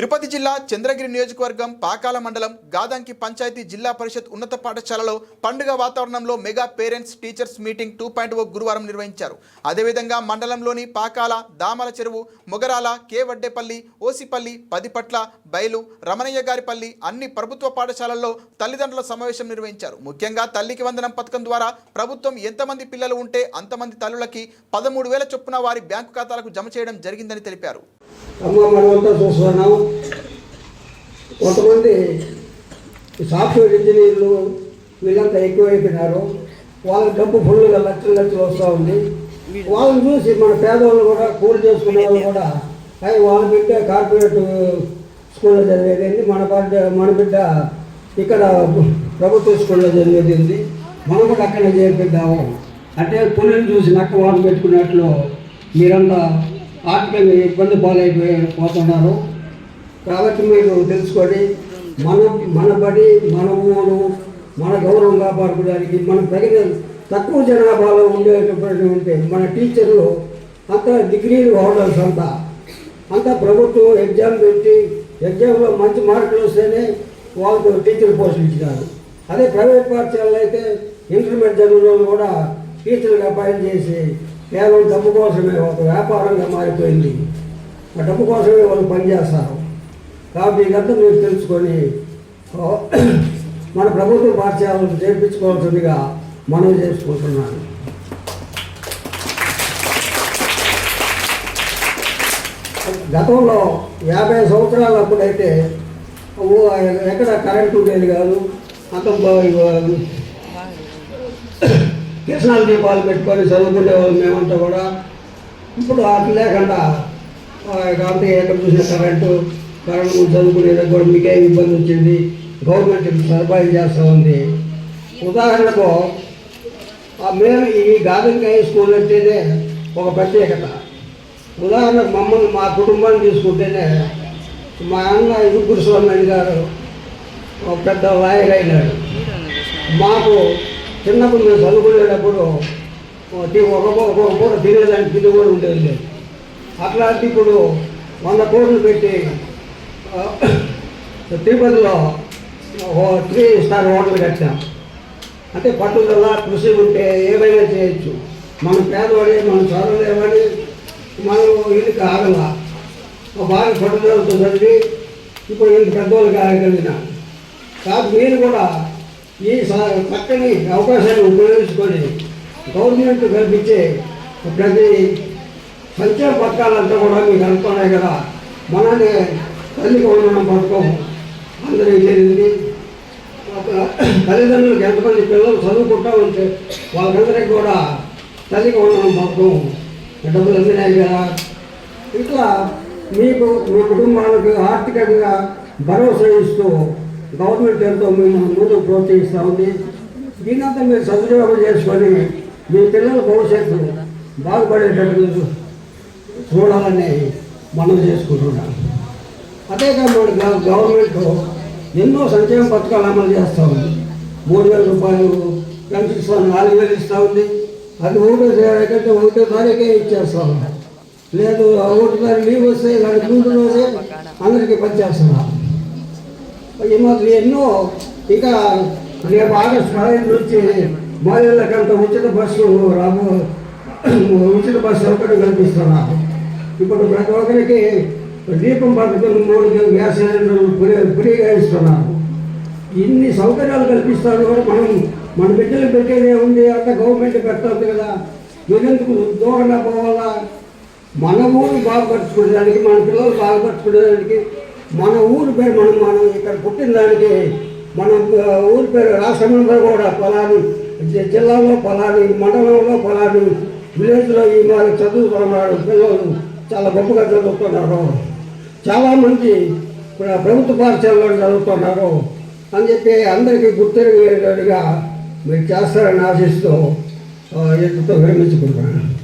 తిరుపతి జిల్లా చంద్రగిరి నియోజకవర్గం పాకాల మండలం గాదంకి పంచాయతీ జిల్లా పరిషత్ ఉన్నత పాఠశాలలో పండుగ వాతావరణంలో mega parents teachers meeting two point O గురువారం నిర్వహించారు. అదేవిధంగా మండలంలోని పాకాల దామల చెరువు మొగరాల కే వడ్డేపల్లి ఓసిపల్లి పదిపట్ల బయలు రమణయ్య గారిపల్లి అన్ని ప్రభుత్వ పాఠశాలల్లో తల్లిదండ్రుల సమావేశం నిర్వహించారు. ముఖ్యంగా తల్లికి వందనం పథకం ద్వారా ప్రభుత్వం ఎంతమంది పిల్లలు ఉంటే అంతమంది తల్లులకి పదమూడు వేల చొప్పున వారి బ్యాంకు ఖాతాలకు జమ చేయడం జరిగిందని తెలిపారు. అమ్మ మనమంతా చూస్తున్నాం. కొంతమంది సాఫ్ట్వేర్ ఇంజనీర్లు వీళ్ళంతా ఎక్కువైపోయినారు. వాళ్ళ డబ్బు ఫుల్గా లక్షలు లక్షలు వస్తూ ఉంది. వాళ్ళని చూసి మన పేదవాళ్ళు కూడా కూలి చేసుకునే వాళ్ళు కూడా అవి వాళ్ళ బిడ్డ కార్పొరేట్ స్కూల్లో చదివేది మన బిడ్డ మన బిడ్డ ఇక్కడ ప్రభుత్వ స్కూల్లో చదివేది ఉంది మనం కూడా అక్కడ చేర్పిద్దాము. అంటే పులిని చూసి నక్క వాళ్ళు పెట్టుకున్నట్లు మీరంతా ఆర్థికంగా ఇబ్బంది పాలైపోయి పోతున్నారు. కాబట్టి మీరు తెలుసుకొని మన మన బడి మన ఊరు మన గౌరవం కాపాడుకోవడానికి మనం తగిన తక్కువ జనాభాలో ఉండేటటువంటి మన టీచర్లు అంతా డిగ్రీలు హోల్డర్స్ అంతా అంతా ప్రభుత్వం ఎగ్జామ్ పెట్టి ఎగ్జామ్లో మంచి మార్కులు వస్తేనే వాళ్ళకు టీచర్ పోస్టులు ఇచ్చినారు. అదే ప్రైవేట్ పాఠశాలలో అయితే ఇంటర్మీడియట్ చదువులో కూడా కూడా టీచర్గా పనిచేసి కేవలం డబ్బు కోసమే ఒక వ్యాపారంగా మారిపోయింది. ఆ డబ్బు కోసమే వాళ్ళు పనిచేస్తారు కాబట్టి ఇదంతా మీరు తెలుసుకొని మన ప్రభుత్వ పాఠశాలను చేర్పించుకోవాల్సిందిగా మనం చేసుకుంటున్నాను. గతంలో యాభై సంవత్సరాలు అప్పుడైతే ఎక్కడ కరెంటు ఉండేది కాదు అంత కిరసనాల దీపాలు పెట్టుకొని చదువుకునే వాళ్ళు మేమంతా కూడా ఇప్పుడు అటు లేకుండా ఆ, కాబట్టి ఎక్కడ చూసిన కరెంటు కరెంటు చదువుకునేది కూడా మీకేం ఇబ్బంది వచ్చింది. గవర్నమెంట్ ఇంత సదుపాయం చేస్తూ ఉంది. ఉదాహరణకు మేము ఈ గార్డెన్కాయ స్కూల్ అంటేనే ఒక ప్రత్యేకత. ఉదాహరణకు మమ్మల్ని మా కుటుంబాన్ని తీసుకుంటేనే మా అన్న ఇరుగురు స్వామి గారు ఒక పెద్ద లాయర్ అయినాడు. మాకు చిన్నప్పుడు మేము చదువుకునేటప్పుడు ఒక ఒక పూట తినేదానికి తిండి కూడా ఉండేది. లేదు అట్లాంటి ఇప్పుడు వంద కోట్లు పెట్టి తిరుపతిలో ఓ త్రీ స్టార్ హోటల్ కట్టాం. అంటే పట్టుదల కృషి ఉంటే ఏమైనా చేయొచ్చు. మనం పేదవాడి మనం చదవలేమని మనం ఇది కాగల బాగా పట్టుదలతో చదివి ఇప్పుడు ఇంత పెద్దవాళ్ళు కాగలిగిన. కాబట్టి మీరు కూడా ఈ స- చక్కని అవకాశాన్ని ఉపయోగించుకొని గవర్నమెంట్ కల్పించే ప్రతి సంక్షేమ పథకాలంతా కూడా మీకు అనుకున్నాయి కదా. మనల్ని తల్లి ఉండడం పథకం అందరికీ తెలిసింది తల్లిదండ్రులకు ఎంతమంది పిల్లలు చదువుకుంటా ఉంటే వాళ్ళందరికీ కూడా తల్లికి ఉండడం పథకం డబ్బులు అందినాయి కదా. ఇట్లా మీకు మీ కుటుంబాలకు ఆర్థికంగా భరోసా ఇస్తూ గవర్నమెంట్ ఎంతో మేము ముందుకు ప్రోత్సహిస్తూ ఉంది దీనంతా మీరు సదుపయోగం చేసుకొని మీ పిల్లల భవిష్యత్తు బాగుపడేటట్టు చూడాలని మనం చేసుకుంటున్నాం. అదే కాకుండా గవర్నమెంట్ ఎన్నో సంక్షేమ పథకాలు అమలు చేస్తూ ఉంది మూడు వేల రూపాయలు పెన్షన్ ఇస్తాను నాలుగు వేలు ఇస్తూ ఉంది అది ఒకటో కంటే ఒకటో తారీఖే ఇచ్చేస్తా. ఉంది లేదు ఒకటి తారీఖు లీవ్ వస్తే దానికి ముందు రోజే అందరికీ పనిచేస్తున్నాం. ఈ ఎన్నో ఇంకా రేపు ఆగస్టు పదహైదు నుంచి మహిళలకంత ఉచిత బస్సు రాబో ఉచిత బస్సు సౌకర్యం కల్పిస్తున్నాను ఇప్పుడు ప్రతి ఒక్కరికి దీపం పథకం మూడు గ్యాస్ సిలిండర్లు ఫ్రీగా ఇస్తున్నారు ఇన్ని సౌకర్యాలు కల్పిస్తారు కూడా మనం మన బిడ్డలు పెట్టేది ఉంది అంత గవర్నమెంట్ పెట్టదు కదా. మీరెందుకు దూరంగా పోవాలా? మన ఊరు బాగుపరచుకునేదానికి మన పిల్లలు బాగుపరచుకునేదానికి మన ఊరు పేరు మనం మనం ఇక్కడ పుట్టిన దానికి మన ఊరి పేరు రాష్ట్రంలో కూడా పొలాలు జిల్లాలో పొలాలు మండలంలో పొలాలు విలేజ్లో ఈ మరి చదువుతున్నారు పిల్లలు చాలా గొప్పగా చదువుతున్నారు. చాలామంది ప్రభుత్వ పాఠశాలలో చదువుతున్నారు. అని చెప్పి అందరికీ గుర్తిరిగేటట్టుగా మీరు చేస్తారని ఆశిస్తూ ఎంతో విరమించుకుంటున్నాను.